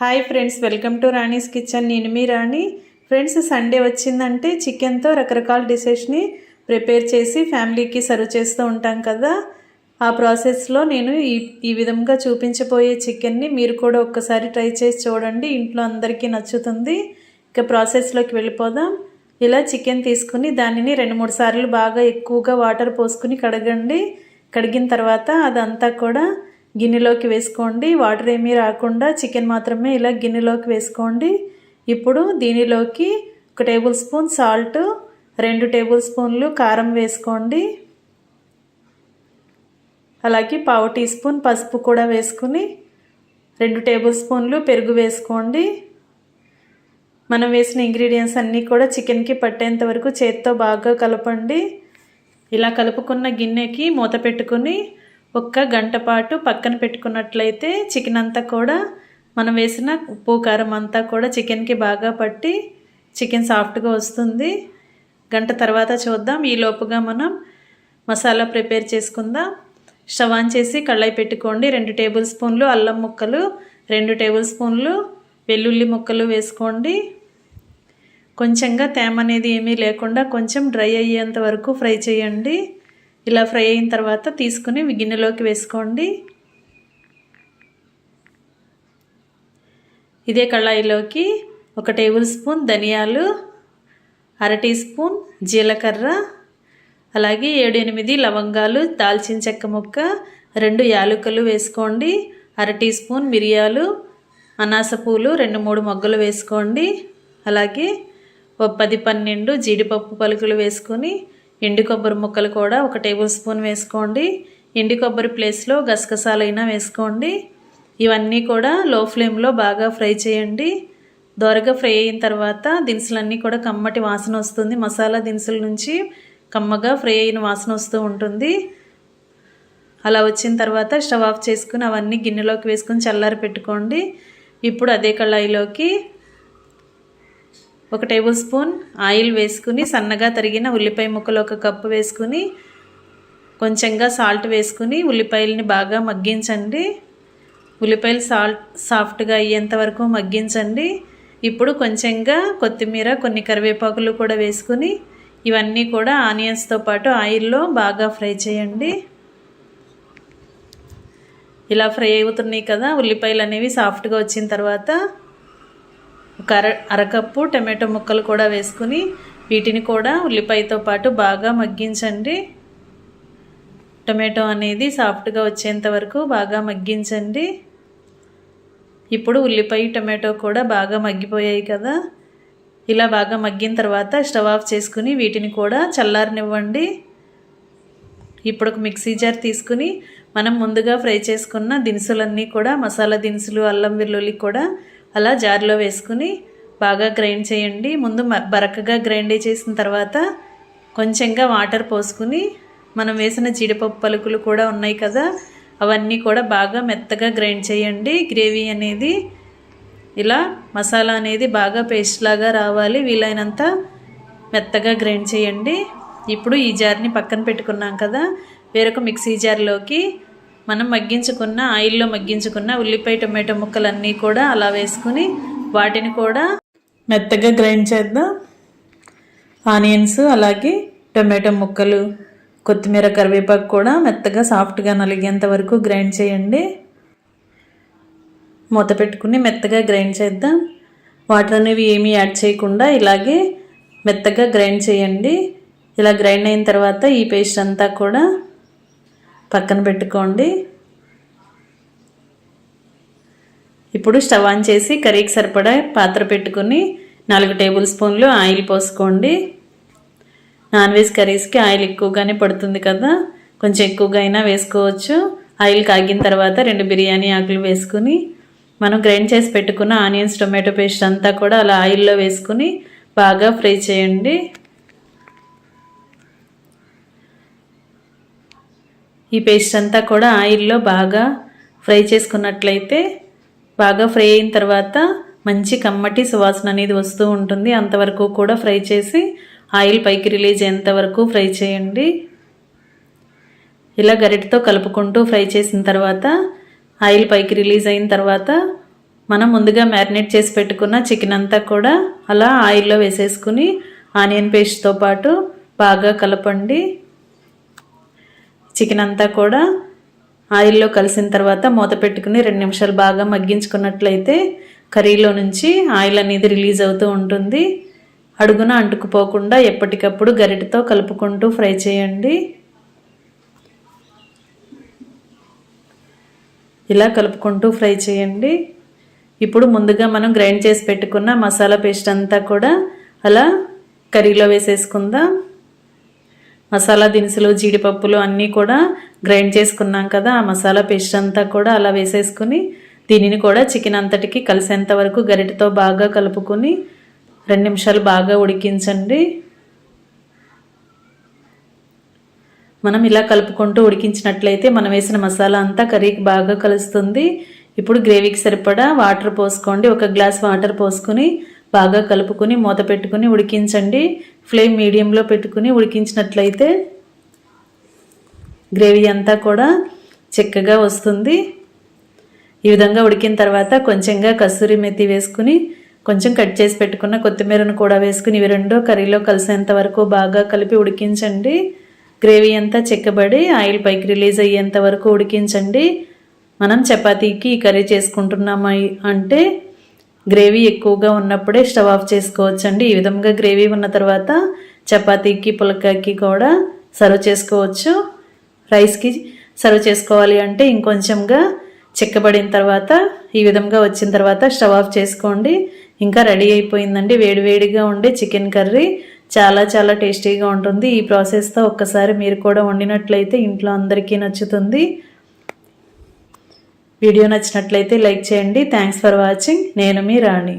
Hi friends welcome to Rani's kitchen నేను మీ రాణి. Friends Sunday వచ్చిందంటే చికెన్తో రకరకాల డిషెస్ని ప్రిపేర్ చేసి ఫ్యామిలీకి సర్వ్ చేస్తూ ఉంటాం కదా. ఆ ప్రాసెస్లో నేను ఈ ఈ విధంగా చూపించబోయే చికెన్ని మీరు కూడా ఒక్కసారి ట్రై చేసి చూడండి. ఇంట్లో అందరికీ నచ్చుతుంది. ఇక ప్రాసెస్లోకి వెళ్ళిపోదాం. ఇలా చికెన్ తీసుకుని దానిని రెండు మూడు సార్లు బాగా ఎక్కువగా వాటర్ పోసుకుని కడగండి. కడిగిన తర్వాత అదంతా కూడా గిన్నెలోకి వేసుకోండి. వాటర్ ఏమీ రాకుండా చికెన్ మాత్రమే ఇలా గిన్నెలోకి వేసుకోండి. ఇప్పుడు దీనిలోకి ఒక టేబుల్ స్పూన్ సాల్ట్ రెండు టేబుల్ స్పూన్లు కారం వేసుకోండి. అలాగే పావు టీ స్పూన్ పసుపు కూడా వేసుకుని రెండు టేబుల్ స్పూన్లు పెరుగు వేసుకోండి. మనం వేసిన ఇంగ్రీడియంట్స్ అన్నీ కూడా చికెన్కి పట్టేంత వరకు చేత్తో బాగా కలపండి. ఇలా కలుపుకున్న గిన్నెకి మూత పెట్టుకుని ఒక్క గంట పాటు పక్కన పెట్టుకున్నట్లయితే చికెన్ అంతా కూడా మనం వేసిన ఉప్పు కారం అంతా కూడా చికెన్కి బాగా పట్టి చికెన్ సాఫ్ట్గా వస్తుంది. గంట తర్వాత చూద్దాం. ఈ లోపుగా మనం మసాలా ప్రిపేర్ చేసుకుందాం. స్టవ్ ఆన్ చేసి కళ్ళాయి పెట్టుకోండి. రెండు టేబుల్ స్పూన్లు అల్లం ముక్కలు రెండు టేబుల్ స్పూన్లు వెల్లుల్లి ముక్కలు వేసుకోండి. కొంచెంగా తేమ అనేది ఏమీ లేకుండా కొంచెం డ్రై అయ్యేంత వరకు ఫ్రై చేయండి. ఇలా ఫ్రై అయిన తర్వాత తీసుకుని గిన్నెలోకి వేసుకోండి. ఇదే కళాయిలోకి ఒక టేబుల్ స్పూన్ ధనియాలు అర టీ స్పూన్ జీలకర్ర అలాగే ఏడు ఎనిమిది లవంగాలు దాల్చిన చెక్క ముక్క రెండు యాలకులు వేసుకోండి అర టీ స్పూన్ మిరియాలు అనాస పూలు రెండు మూడు మొగ్గలు వేసుకోండి. అలాగే పది పన్నెండు జీడిపప్పు పలుకులు వేసుకొని ఎండు కొబ్బరి ముక్కలు కూడా ఒక టేబుల్ స్పూన్ వేసుకోండి. ఎండు కొబ్బరి ప్లేస్లో గసగసాలైనా వేసుకోండి. ఇవన్నీ కూడా లో ఫ్లేమ్లో బాగా ఫ్రై చేయండి. దోరగా ఫ్రై అయిన తర్వాత దినుసులన్నీ కూడా కమ్మటి వాసన వస్తుంది. మసాలా దినుసుల నుంచి కమ్మగా ఫ్రై అయిన వాసన వస్తూ ఉంటుంది. అలా వచ్చిన తర్వాత స్టవ్ ఆఫ్ చేసుకుని అవన్నీ గిన్నెలోకి వేసుకుని చల్లారి పెట్టుకోండి. ఇప్పుడు అదే కళాయిలోకి ఒక టేబుల్ స్పూన్ ఆయిల్ వేసుకుని సన్నగా తరిగిన ఉల్లిపాయ ముక్కలు ఒక కప్పు వేసుకుని కొంచెంగా సాల్ట్ వేసుకుని ఉల్లిపాయలని బాగా మగ్గించండి. ఉల్లిపాయలు సాల్ట్ సాఫ్ట్గా అయ్యేంత వరకు మగ్గించండి. ఇప్పుడు కొంచెంగా కొత్తిమీర కొన్ని కరివేపాకులు కూడా వేసుకుని ఇవన్నీ కూడా ఆనియన్స్తో పాటు ఆయిల్లో బాగా ఫ్రై చేయండి. ఇలా ఫ్రై అవుతున్నాయి కదా ఉల్లిపాయలు అనేవి సాఫ్ట్గా వచ్చిన తర్వాత ఒక అర అరకప్పు టమాటో ముక్కలు కూడా వేసుకుని వీటిని కూడా ఉల్లిపాయతో పాటు బాగా మగ్గించండి. టమాటో అనేది సాఫ్ట్గా వచ్చేంత వరకు బాగా మగ్గించండి. ఇప్పుడు ఉల్లిపాయ టమాటో కూడా బాగా మగ్గిపోయాయి కదా. ఇలా బాగా మగ్గిన తర్వాత స్టవ్ ఆఫ్ చేసుకుని వీటిని కూడా చల్లారనివ్వండి. ఇప్పుడు ఒక మిక్సీ జార్ తీసుకుని మనం ముందుగా ఫ్రై చేసుకున్న దినుసులన్నీ కూడా మసాలా దినుసులు అల్లం వెల్లుల్లి కూడా అలా జార్లో వేసుకుని బాగా గ్రైండ్ చేయండి. ముందు బరకగా గ్రైండ్ చేసిన తర్వాత కొంచెంగా వాటర్ పోసుకుని మనం వేసిన జీడిపప్పు పలుకులు కూడా ఉన్నాయి కదా అవన్నీ కూడా బాగా మెత్తగా గ్రైండ్ చేయండి. గ్రేవీ అనేది ఇలా మసాలా అనేది బాగా పేస్ట్ లాగా రావాలి. వీలైనంత మెత్తగా గ్రైండ్ చేయండి. ఇప్పుడు ఈ జార్ని పక్కన పెట్టుకున్నాం కదా వేరొక మిక్సీ జార్లోకి మనం మగ్గించుకున్న ఆయిల్లో మగ్గించుకున్న ఉల్లిపాయ టొమాటో ముక్కలన్నీ కూడా అలా వేసుకుని వాటిని కూడా మెత్తగా గ్రైండ్ చేద్దాం. ఆనియన్స్ అలాగే టొమాటో ముక్కలు కొత్తిమీర కరివేపాకు కూడా మెత్తగా సాఫ్ట్గా నలిగేంత వరకు గ్రైండ్ చేయండి. మూత పెట్టుకుని మెత్తగా గ్రైండ్ చేద్దాం. వాటర్ అనేవి ఏమీ యాడ్ చేయకుండా ఇలాగే మెత్తగా గ్రైండ్ చేయండి. ఇలా గ్రైండ్ అయిన తర్వాత ఈ పేస్ట్ అంతా కూడా పక్కన పెట్టుకోండి. ఇప్పుడు స్టవ్ ఆన్ చేసి కర్రీకి సరిపడా పాత్ర పెట్టుకుని నాలుగు టేబుల్ స్పూన్లు ఆయిల్ పోసుకోండి. నాన్ వెజ్ కర్రీస్కి ఆయిల్ ఎక్కువగానే పడుతుంది కదా కొంచెం ఎక్కువగా అయినా వేసుకోవచ్చు. ఆయిల్ కాగిన తర్వాత రెండు బిర్యానీ ఆకులు వేసుకుని మనం గ్రైండ్ చేసి పెట్టుకున్న ఆనియన్స్ టొమాటో పేస్ట్ అంతా కూడా అలా ఆయిల్లో వేసుకుని బాగా ఫ్రై చేయండి. ఈ పేస్ట్ అంతా కూడా ఆయిల్లో బాగా ఫ్రై చేసుకున్నట్లయితే బాగా ఫ్రై అయిన తర్వాత మంచి కమ్మటి సువాసన అనేది వస్తూ ఉంటుంది. అంతవరకు కూడా ఫ్రై చేసి ఆయిల్ పైకి రిలీజ్ అయ్యేంత వరకు ఫ్రై చేయండి. ఇలా గరిటతో కలుపుకుంటూ ఫ్రై చేసిన తర్వాత ఆయిల్ పైకి రిలీజ్ అయిన తర్వాత మనం ముందుగా మ్యారినేట్ చేసి పెట్టుకున్న చికెన్ అంతా కూడా అలా ఆయిల్లో వేసేసుకుని ఆనియన్ పేస్ట్తో పాటు బాగా కలపండి. చికెన్ అంతా కూడా ఆయిల్లో కలిసిన తర్వాత మూత పెట్టుకుని రెండు నిమిషాలు బాగా మగ్గించుకున్నట్లయితే కర్రీలో నుంచి ఆయిల్ అనేది రిలీజ్ అవుతూ ఉంటుంది. అడుగున అంటుకుపోకుండా ఎప్పటికప్పుడు గరిటతో కలుపుకుంటూ ఫ్రై చేయండి. ఇలా కలుపుకుంటూ ఫ్రై చేయండి. ఇప్పుడు ముందుగా మనం గ్రైండ్ చేసి పెట్టుకున్న మసాలా పేస్ట్ అంతా కూడా అలా కర్రీలో వేసేసుకుందాం. మసాలా దినుసులు జీడిపప్పులు అన్నీ కూడా గ్రైండ్ చేసుకున్నాం కదా ఆ మసాలా పేస్ట్ అంతా కూడా అలా వేసేసుకుని దీనిని కూడా చికెన్ అంతటికి కలిసేంత వరకు గరిటతో బాగా కలుపుకొని రెండు నిమిషాలు బాగా ఉడికించండి. మనం ఇలా కలుపుకుంటూ ఉడికించినట్లయితే మనం వేసిన మసాలా అంతా కర్రీకి బాగా కలుస్తుంది. ఇప్పుడు గ్రేవీకి సరిపడా వాటర్ పోసుకోండి. ఒక గ్లాస్ వాటర్ పోసుకుని బాగా కలుపుకొని మూత పెట్టుకుని ఉడికించండి. ఫ్లేమ్ మీడియంలో పెట్టుకుని ఉడికించినట్లయితే గ్రేవీ అంతా కూడా చిక్కగా వస్తుంది. ఈ విధంగా ఉడికిన తర్వాత కొంచెంగా కస్తూరి మెత్తి వేసుకుని కొంచెం కట్ చేసి పెట్టుకున్న కొత్తిమీరను కూడా వేసుకుని ఇవి రెండో కర్రీలో కలిసేంత వరకు బాగా కలిపి ఉడికించండి. గ్రేవీ అంతా చెక్కబడి ఆయిల్ పైకి రిలీజ్ అయ్యేంత వరకు ఉడికించండి. మనం చపాతీకి ఈ కర్రీ చేసుకుంటున్నామై అంటే గ్రేవీ ఎక్కువగా ఉన్నప్పుడే స్టవ్ ఆఫ్ చేసుకోవచ్చండి. ఈ విధంగా గ్రేవీ ఉన్న తర్వాత చపాతీకి పులకాకి కూడా సర్వ్ చేసుకోవచ్చు. రైస్కి సర్వ్ చేసుకోవాలి అంటే ఇంకొంచెంగా చిక్కబడిన తర్వాత ఈ విధంగా వచ్చిన తర్వాత స్టవ్ ఆఫ్ చేసుకోండి. ఇంకా రెడీ అయిపోయిందండి. వేడివేడిగా ఉండే చికెన్ కర్రీ చాలా చాలా టేస్టీగా ఉంటుంది. ఈ ప్రాసెస్తో ఒక్కసారి మీరు కూడా వండినట్లయితే ఇంట్లో అందరికీ నచ్చుతుంది. వీడియో నచ్చినట్లయితే లైక్ చేయండి. థ్యాంక్స్ ఫర్ వాచింగ్ నేను మీ రాణి.